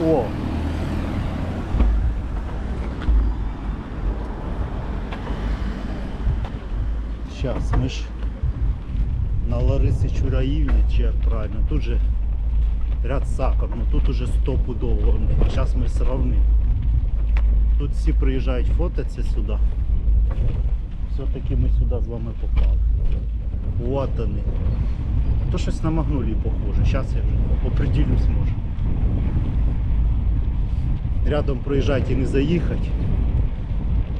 О! Сейчас мы ж на Ларисі Чураївні, чи як правильно, тут же ряд саком, но ну тут уже стопудово. сейчас мы сравнимо. Тут всі приїжджають фототься сюди. Все-таки ми сюди з вами попали. Вот вони. То щось на магнолії похоже. Зараз я вже оприділюсь може. Рядом проїжджати і не заїхати.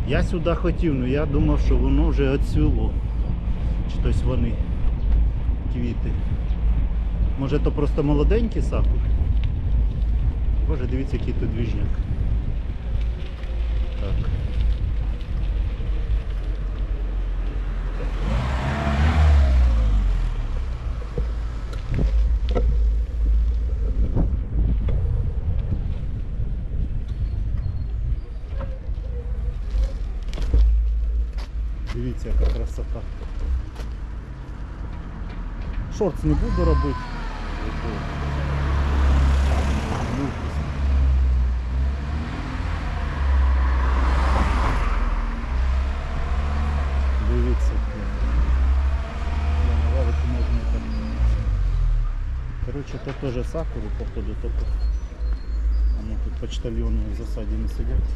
Я сюди хотів, але я думав, що воно вже відцвіло. Чи тось вони квіти. Може то просто молоденькі сакури? Боже, дивіться, який тут двіжняк. Шортс не буду робити. Ну, Дивіться. Я на лавику можна так. Коротше, то теж сакуру, походу, тільки вони тут почтальони в засаді не сидять.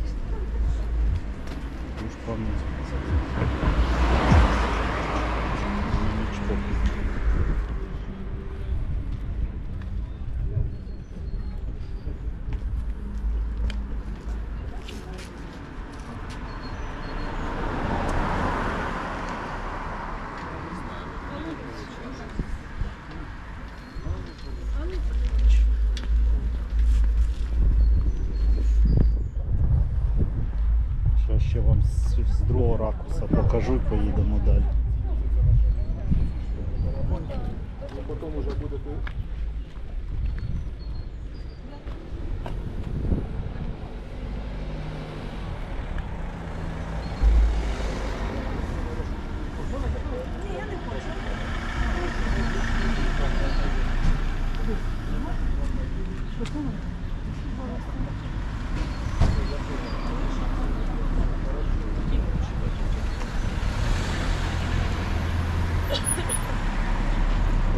Уж пам'ять. І поїдемо далі. Потім вже будете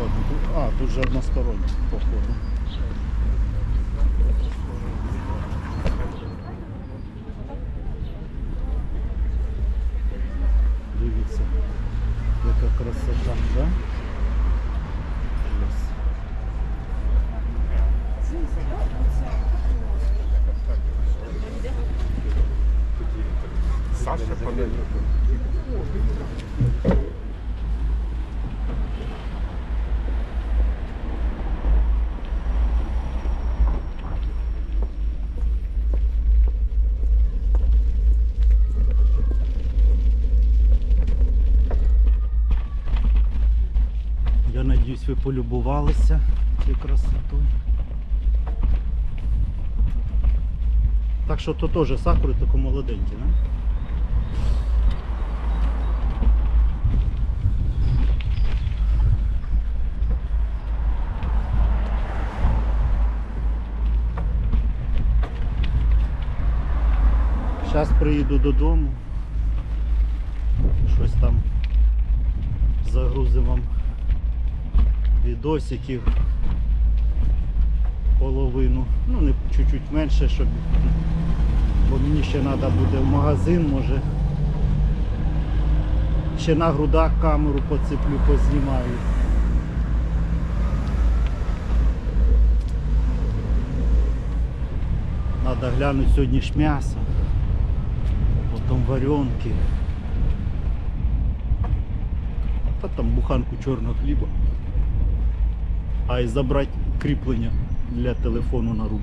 Ладно, тут, а, тут же одностороннє, походу. Дивіться, яка красота, да? Клас. Саша пам'ятник. Надіюсь, ви полюбувалися цією красотою. Так що то теж сакури, тільки молоденькі, не? Зараз приїду додому. Щось там загрузимо вам відосиків половину, ну не чуть-чуть менше, щоб бо мені ще треба буде в магазин, може. Ще на грудах камеру поцеплю, познімаю. Надо глянути сьогодні ж м'ясо, потім варенки. Та там буханку чорного хліба. А і забрати кріплення для телефону на руль.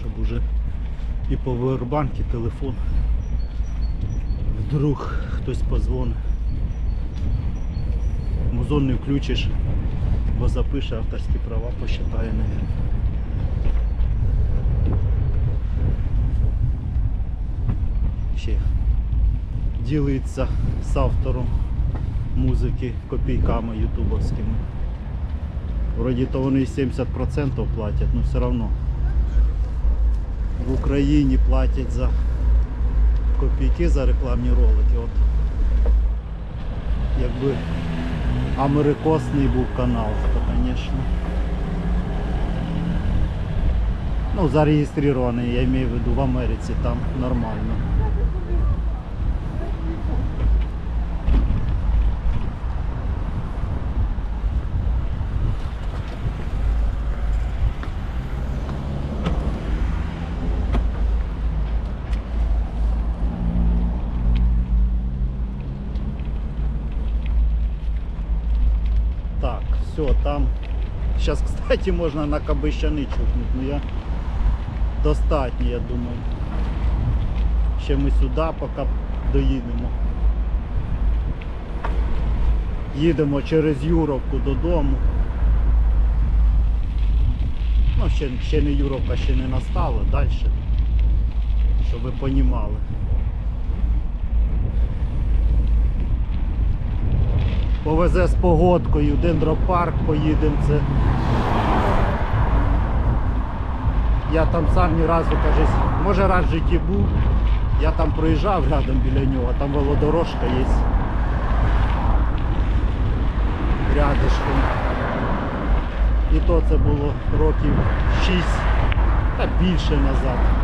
Щоб уже і по повербанки телефон. Вдруг хтось позвонить. Музон не включиш, бо запише авторські права, посчитає, навіть. Ще ділиться з автором музики копійками ютубовськими. Вроді то вони і 70% платять, але все одно в Україні платять за копійки за рекламні ролики. От якби америкосний був канал, то, звісно. Ну, зареєстрований, я маю в виду в Америці, там нормально. Так, все, там. Сейчас, кстати, можно на кабищани чухнуть, но я достатньо, я думаю. Ще ми сюди поки доїдемо. Їдемо через Юровку додому. Ну, ще, ще не Юровка, ще не настала, далі. Щоб ви понімали. Повезе з погодкою, дендропарк поїдемо. Це. Я там сам ні разу кажись, може раз в житті був. Я там проїжджав рядом біля нього, там велодорожка є. Рядышком. І то це було років 6 та більше назад.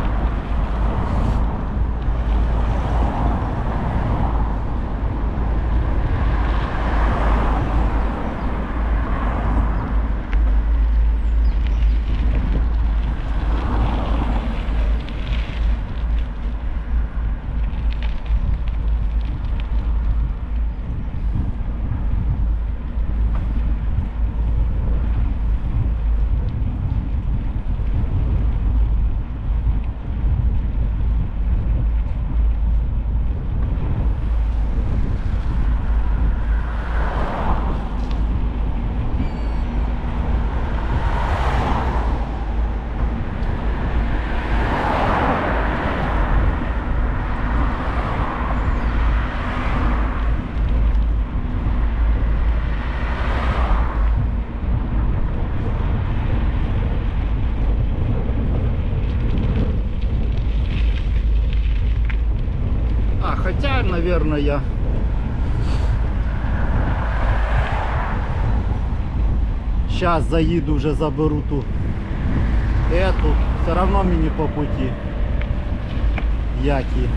А, наверное, я... Сейчас заеду, уже заберу ту эту. Все равно мені по пути. Які.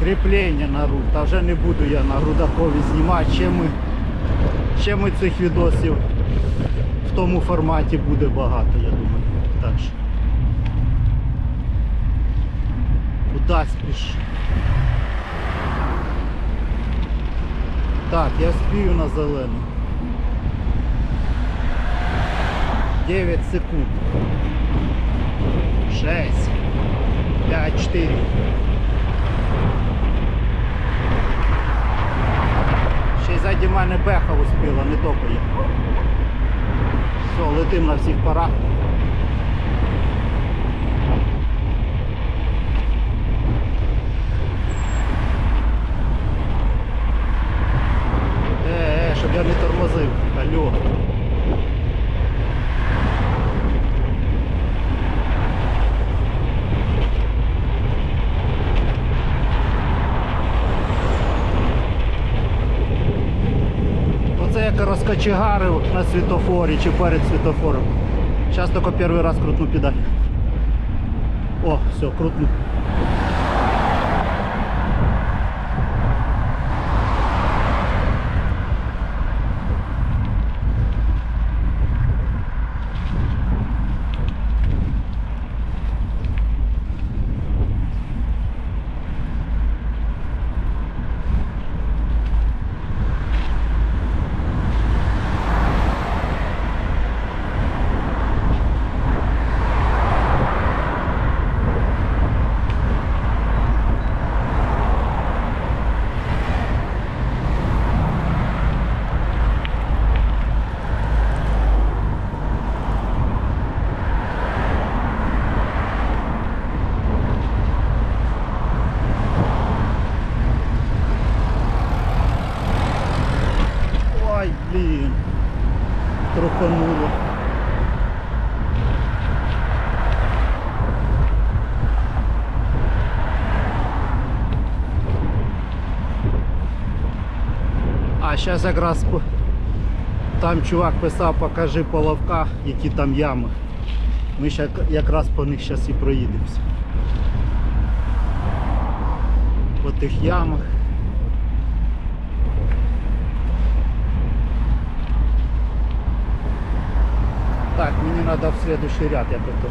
Кріплення на руль. Та вже не буду я на грудакові знімати. Ще ми, ще ми цих відосів в тому форматі буде багато, я думаю. Так що. Куда спішиш? Так, я спію на зелену. 9 секунд. 6. 5, 4. Ще й ззаді мене беха успіла, не топає. Все, летим на всіх парах. Щоб я не тормозив. Алло. Оце як розкочегарив на світофорі чи перед світофором. Зараз тільки перший раз крутну педаль. О, все, крутну. крохануло. А зараз якраз там чувак писав, покажи половка, які там ями. Ми ще якраз по них зараз і проїдемося. По тих ямах. Так, мені треба в следующий ряд, я то.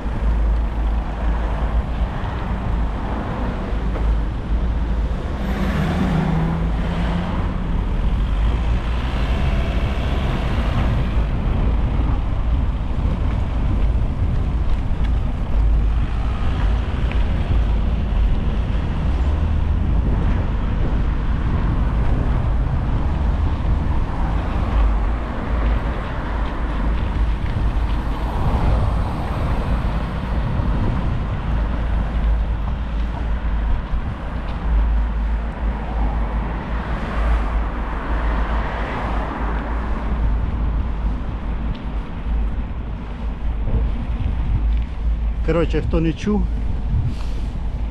Коротше, хто не чув,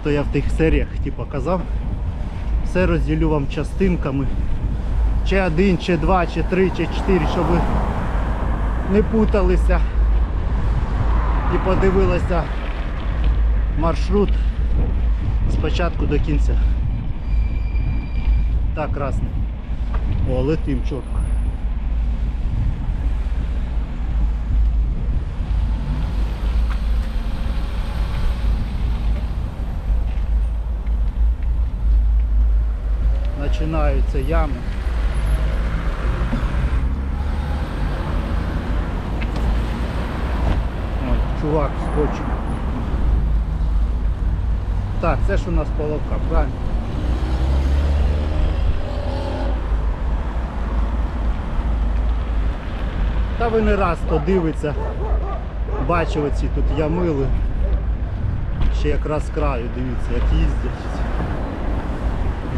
то я в тих серіях типу, казав. Все розділю вам частинками. Чи один, чи два, чи три, чи чотири, щоб ви не путалися і подивилися маршрут спочатку до кінця. Так, красний. О, летим чітко. Починаються ями. Ой, чувак скочив. Так, це ж у нас половка, правильно? Та ви не раз хто дивиться, бачив оці тут ямили. Ще якраз краю, дивіться, як їздять.